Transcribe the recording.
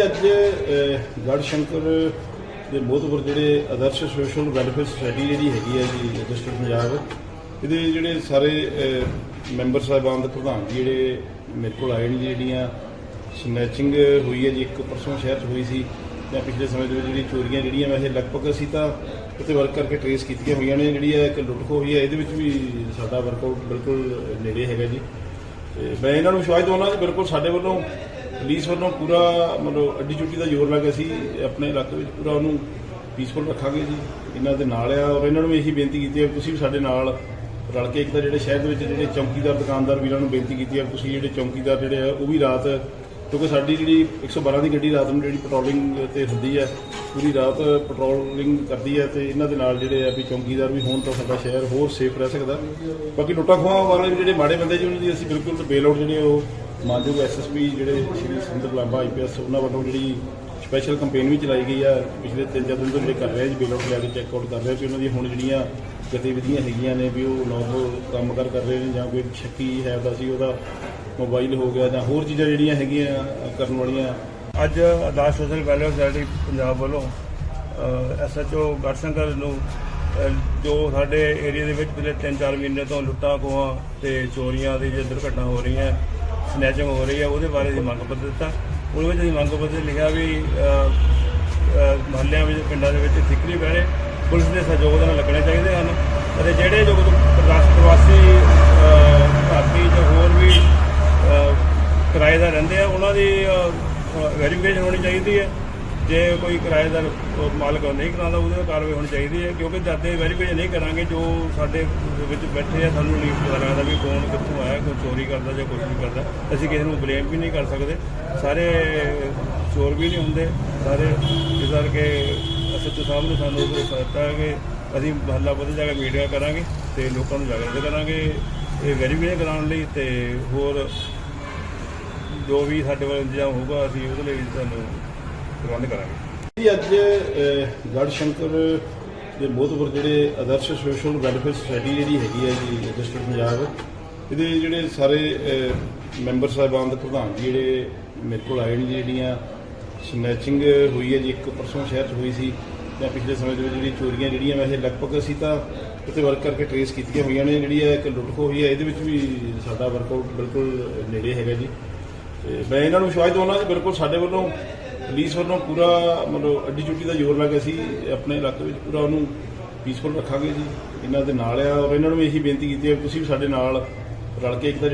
ਅੱਜ ਅਹ, ਗੜ੍ਹ ਸ਼ੰਕਰ ਦੇ ਮੋਹਤਵਰ ਜਿਹੜੇ ਆਦਰਸ਼ ਸੋਸ਼ਲ ਵੈਲਫੇਅਰ ਸੁਸਾਇਟੀ ਜਿਹੜੀ ਹੈਗੀ ਹੈ ਜੀ ਡਿਸਟ੍ਰਿਕਟ ਪੰਜਾਬ ਇਹਦੇ ਜਿਹੜੇ ਸਾਰੇ ਮੈਂਬਰ ਸਾਹਿਬਾਨ ਦੇ ਪ੍ਰਧਾਨ ਜੀ ਜਿਹੜੇ ਮੇਰੇ ਕੋਲ ਆਏ ਨੇ ਜੀ ਜਿਹੜੀਆਂ ਸਨੈਚਿੰਗ ਹੋਈ ਹੈ ਜੀ ਇੱਕ ਪਰਸੋਂ ਸ਼ਹਿਰ 'ਚ ਹੋਈ ਸੀ ਜਾਂ ਪਿਛਲੇ ਸਮੇਂ ਦੇ ਵਿੱਚ ਜਿਹੜੀ ਚੋਰੀਆਂ ਜਿਹੜੀਆਂ ਵੈਸੇ ਲਗਭਗ ਅਸੀਂ ਤਾਂ ਉੱਤੇ ਵਰਕ ਕਰਕੇ ਟਰੇਸ ਕੀਤੀਆਂ ਹੋਈਆਂ ਨੇ ਜਿਹੜੀ ਹੈ ਇੱਕ ਲੁੱਟ ਖੋਹ ਹੋਈ ਹੈ ਇਹਦੇ ਵਿੱਚ ਵੀ ਸਾਡਾ ਵਰਕਆਊਟ ਬਿਲਕੁਲ ਨੇੜੇ ਹੈਗਾ ਜੀ। ਤੇ ਮੈਂ ਇਹਨਾਂ ਨੂੰ ਵਿਸ਼ਵਾਸ ਦਿਵਾਉਣਾ ਕਿ ਬਿਲਕੁਲ ਸਾਡੇ ਵੱਲੋਂ, ਪੁਲਿਸ ਵੱਲੋਂ ਪੂਰਾ ਮਤਲਬ ਅੱਡੀ ਚੁੱਟੀ ਦਾ ਜ਼ੋਰ ਲਾ ਕੇ ਅਸੀਂ ਆਪਣੇ ਇਲਾਕੇ ਵਿੱਚ ਪੂਰਾ ਉਹਨੂੰ ਪੀਸਫੁਲ ਰੱਖਾਂਗੇ ਜੀ। ਇਹਨਾਂ ਦੇ ਨਾਲ ਆ ਔਰ ਇਹਨਾਂ ਨੂੰ ਵੀ ਇਹੀ ਬੇਨਤੀ ਕੀਤੀ ਹੈ, ਤੁਸੀਂ ਵੀ ਸਾਡੇ ਨਾਲ ਰਲ ਕੇ ਇੱਕ ਤਾਂ ਜਿਹੜੇ ਸ਼ਹਿਰ ਦੇ ਵਿੱਚ ਜਿਹੜੇ ਚੌਕੀਦਾਰ, ਦੁਕਾਨਦਾਰ ਵੀਰਾਂ ਨੂੰ ਬੇਨਤੀ ਕੀਤੀ ਹੈ, ਤੁਸੀਂ ਜਿਹੜੇ ਚੌਕੀਦਾਰ ਜਿਹੜੇ ਆ, ਉਹ ਵੀ ਰਾਤ, ਕਿਉਂਕਿ ਸਾਡੀ ਜਿਹੜੀ 112 ਦੀ ਗੱਡੀ ਰਾਤ ਨੂੰ ਜਿਹੜੀ ਪੈਟਰੋਲਿੰਗ ਤੇ ਹੁੰਦੀ ਹੈ ਪੂਰੀ ਰਾਤ ਪੈਟਰੋਲਿੰਗ ਕਰਦੀ ਹੈ ਤੇ ਇਹਨਾਂ ਦੇ ਨਾਲ ਜਿਹੜੇ ਆ ਵੀ ਚੌਂਕੀਦਾਰ ਵੀ ਹੋਣ ਤਾਂ ਸਾਡਾ ਸ਼ਹਿਰ ਹੋਰ ਸੇਫ ਰਹਿ ਸਕਦਾ। ਬਾਕੀ ਲੁੱਟਾਂ ਖੋਹਾਂ ਵਾਲੇ ਵੀ ਜਿਹੜੇ ਮਾੜੇ ਬੰਦੇ ਜੀ, ਉਹਨਾਂ ਦੀ ਅਸੀਂ ਬਿਲਕੁਲ ਬੇਲ ਆਊਟ ਜਿਹੜੇ ਉਹ ਮਾਨਯੋਗ ਐਸਐਸਪੀ ਜਿਹੜੇ ਸ਼੍ਰੀ ਸੁੰਦਰ ਲਾਂਬਾ ਆਈਪੀਐਸ ਉਹਨਾਂ ਵੱਲੋਂ ਜਿਹੜੀ ਸਪੈਸ਼ਲ ਕੰਪੇਨ ਵੀ ਚਲਾਈ ਗਈ ਆ। ਪਿਛਲੇ ਤਿੰਨ ਚਾਰ ਦਿਨ ਤੋਂ ਜਿਹੜੇ ਕਰ ਰਹੇ ਜੀ ਬੇਲ ਆਊਟ ਲੈ ਕੇ ਚੈੱਕ ਆਊਟ ਕਰ ਰਹੇ ਆ ਕਿ ਉਹਨਾਂ ਦੀ ਹੁਣ ਜਿਹੜੀਆਂ ਗਤੀਵਿਧੀਆਂ ਹੈਗੀਆਂ ਨੇ ਵੀ ਉਹ ਨੌਰਮਲ ਕੰਮ ਕਰ ਕਰ ਰਹੇ ਨੇ ਜਾਂ ਕੋਈ ਸ਼ੱਕੀ ਹੈ ਤਾਂ ਸੀ ਉਹਦਾ ਮੋਬਾਈਲ ਹੋ ਗਿਆ ਜਾਂ ਹੋਰ ਚੀਜ਼ਾਂ ਜਿਹੜੀਆਂ ਹੈਗੀਆਂ ਕਰਨ ਵਾਲੀਆਂ ਅੱਜ ਆਦਾਸ ਸੋਸ਼ਲ ਵੈਲਫੇਅਰ ਸੋਸਾਇਟੀ ਪੰਜਾਬ ਵੱਲੋਂ ਐਸਐਚਓ ਗੜਸ਼ੰਕਰ ਨੂੰ ਜੋ ਸਾਡੇ ਏਰੀਆ ਦੇ ਵਿੱਚ ਪਿਛਲੇ 3-4 ਮਹੀਨੇ ਤੋਂ ਲੁੱਟਾਂ, ਖੋਹਾਂ ਤੇ ਚੋਰੀਆਂ ਦੀ ਜੇ ਦੁਰਘਟਨਾ ਹੋ ਰਹੀਆਂ ਸਨੈਚਿੰਗ ਹੋ ਰਹੀ ਹੈ, ਉਹਦੇ ਬਾਰੇ ਅਸੀਂ ਮੰਗ ਪੱਤਰ ਦਿੱਤਾ। ਉਹਦੇ ਵਿੱਚ ਅਸੀਂ ਮੰਗ ਪੱਤਰ ਲਿਖਿਆ ਵੀ ਮਹੱਲਿਆਂ ਵਿੱਚ, ਪਿੰਡਾਂ ਦੇ ਵਿੱਚ ਠਿਕਰੀ ਪਹਿਰੇ ਪੁਲਿਸ ਦੇ ਸਹਿਯੋਗ ਦੇ ਨਾਲ ਲੱਗਣੇ ਚਾਹੀਦੇ ਹਨ। ਅਤੇ ਜਿਹੜੇ ਜੋ ਪ੍ਰਵਾਸੀ ਪ੍ਰਵਾਸੀ ਅਹ, ਭਾਰਤੀ ਜਾਂ ਹੋਰ ਵੀ ਅਹ, ਕਿਰਾਏਦਾਰ ਰਹਿੰਦੇ ਆ ਉਹਨਾਂ ਦੀ ਵੈਰੀਫਿਕੇਸ਼ਨ ਹੋਣੀ ਚਾਹੀਦੀ ਹੈ। ਜੇ ਕੋਈ ਕਿਰਾਏਦਾਰ ਮਾਲਕ ਨਹੀਂ ਕਰਾਉਂਦਾ, ਉਹਦੇ ਤੇ ਕਾਰਵਾਈ ਹੋਣੀ ਚਾਹੀਦੀ ਹੈ, ਕਿਉਂਕਿ ਜਦ ਦੇ ਵੈਰੀਫਿਕੇਸ਼ਨ ਨਹੀਂ ਕਰਾਂਗੇ, ਜੋ ਸਾਡੇ ਵਿੱਚ ਬੈਠੇ ਆ, ਸਾਨੂੰ ਨਹੀਂ ਪਤਾ ਲੱਗਦਾ ਵੀ ਕੌਣ ਕਿੱਥੋਂ ਆਇਆ, ਕੋਈ ਚੋਰੀ ਕਰਦਾ ਜਾਂ ਕੁਝ ਵੀ ਕਰਦਾ, ਅਸੀਂ ਕਿਸੇ ਨੂੰ ਬਲੇਮ ਵੀ ਨਹੀਂ ਕਰ ਸਕਦੇ। ਸਾਰੇ ਚੋਰ ਵੀ ਨਹੀਂ ਹੁੰਦੇ, ਸਾਰੇ ਇਸ ਕਰਕੇ ਅਸਤ ਸਾਹਿਬ ਨੇ ਸਾਨੂੰ ਉਹ ਦਿੱਤਾ ਕਿ ਅਸੀਂ ਮਹੱਲਾ ਬਦਲ ਜਾ ਕੇ ਮੀਟਿੰਗ ਕਰਾਂਗੇ ਤੇ ਲੋਕਾਂ ਨੂੰ ਜਾਗਰੂਕ ਕਰਾਂਗੇ, ਇਹ ਵੈਰੀਫਿਕੇਸ਼ਨ ਕਰਾਉਣ ਲਈ ਤੇ ਹੋਰ ਜੋ ਵੀ ਸਾਡੇ ਵੱਲ ਇੰਤਜ਼ਾਮ ਹੋਊਗਾ ਅਸੀਂ ਉਹਦੇ ਲਈ ਤੁਹਾਨੂੰ ਪ੍ਰਬੰਧ ਕਰਾਂਗੇ। ਜੀ ਅੱਜ ਅਹ, ਗੜ੍ਹ ਸ਼ੰਕਰ ਦੇ ਮੋਹਤਵਰ ਜਿਹੜੇ ਆਦਰਸ਼ ਸੋਸ਼ਲ ਵੈਲਫੇਅਰ ਸੁਸਾਇਟੀ ਜਿਹੜੀ ਹੈਗੀ ਹੈ ਜੀ ਡਿਸਟ੍ਰਿਕਟ ਪੰਜਾਬ ਇਹਦੇ ਜਿਹੜੇ ਸਾਰੇ ਮੈਂਬਰ ਸਾਹਿਬਾਨ ਦੇ ਪ੍ਰਧਾਨ ਜੀ ਜਿਹੜੇ ਮੇਰੇ ਕੋਲ ਆਏ ਨੇ ਜੀ ਜਿਹੜੀਆਂ ਸਨੈਚਿੰਗ ਹੋਈ ਹੈ ਜੀ ਇੱਕ ਪਰਸੋਂ ਸ਼ਹਿਰ 'ਚ ਹੋਈ ਸੀ ਜਾਂ ਪਿਛਲੇ ਸਮੇਂ ਦੇ ਵਿੱਚ ਜਿਹੜੀ ਚੋਰੀਆਂ ਜਿਹੜੀਆਂ ਵੈਸੇ ਲਗਭਗ ਅਸੀਂ ਤਾਂ ਉੱਤੇ ਵਰਕ ਕਰਕੇ ਟਰੇਸ ਕੀਤੀਆਂ ਹੋਈਆਂ ਨੇ ਜਿਹੜੀ ਹੈ ਇੱਕ ਲੁੱਟ ਖੋ ਹੋਈ ਹੈ ਇਹਦੇ ਵਿੱਚ ਵੀ ਸਾਡਾ ਵਰਕਆਊਟ ਬਿਲਕੁਲ ਨੇੜੇ ਹੈਗਾ ਜੀ। ਤੇ ਮੈਂ ਇਹਨਾਂ ਨੂੰ ਵਿਸ਼ਵਾਸ ਦਿਵਾਉਣਾ ਕਿ ਬਿਲਕੁਲ ਸਾਡੇ ਵੱਲੋਂ, ਪੁਲਿਸ ਵੱਲੋਂ ਪੂਰਾ ਮਤਲਬ ਅੱਡੀ ਚੁੱਟੀ ਦਾ ਜ਼ੋਰ ਲਾ ਕੇ ਅਸੀਂ ਆਪਣੇ ਇਲਾਕੇ ਵਿੱਚ ਪੂਰਾ ਉਹਨੂੰ ਪੀਸਫੁਲ ਰੱਖਾਂਗੇ ਜੀ। ਇਹਨਾਂ ਦੇ ਨਾਲ ਆ ਔਰ ਇਹਨਾਂ ਨੂੰ ਵੀ ਇਹੀ ਬੇਨਤੀ ਕੀਤੀ ਹੈ ਕਿ ਤੁਸੀਂ ਵੀ ਸਾਡੇ ਨਾਲ ਰਲ ਕੇ ਇੱਕ ਤਾਂ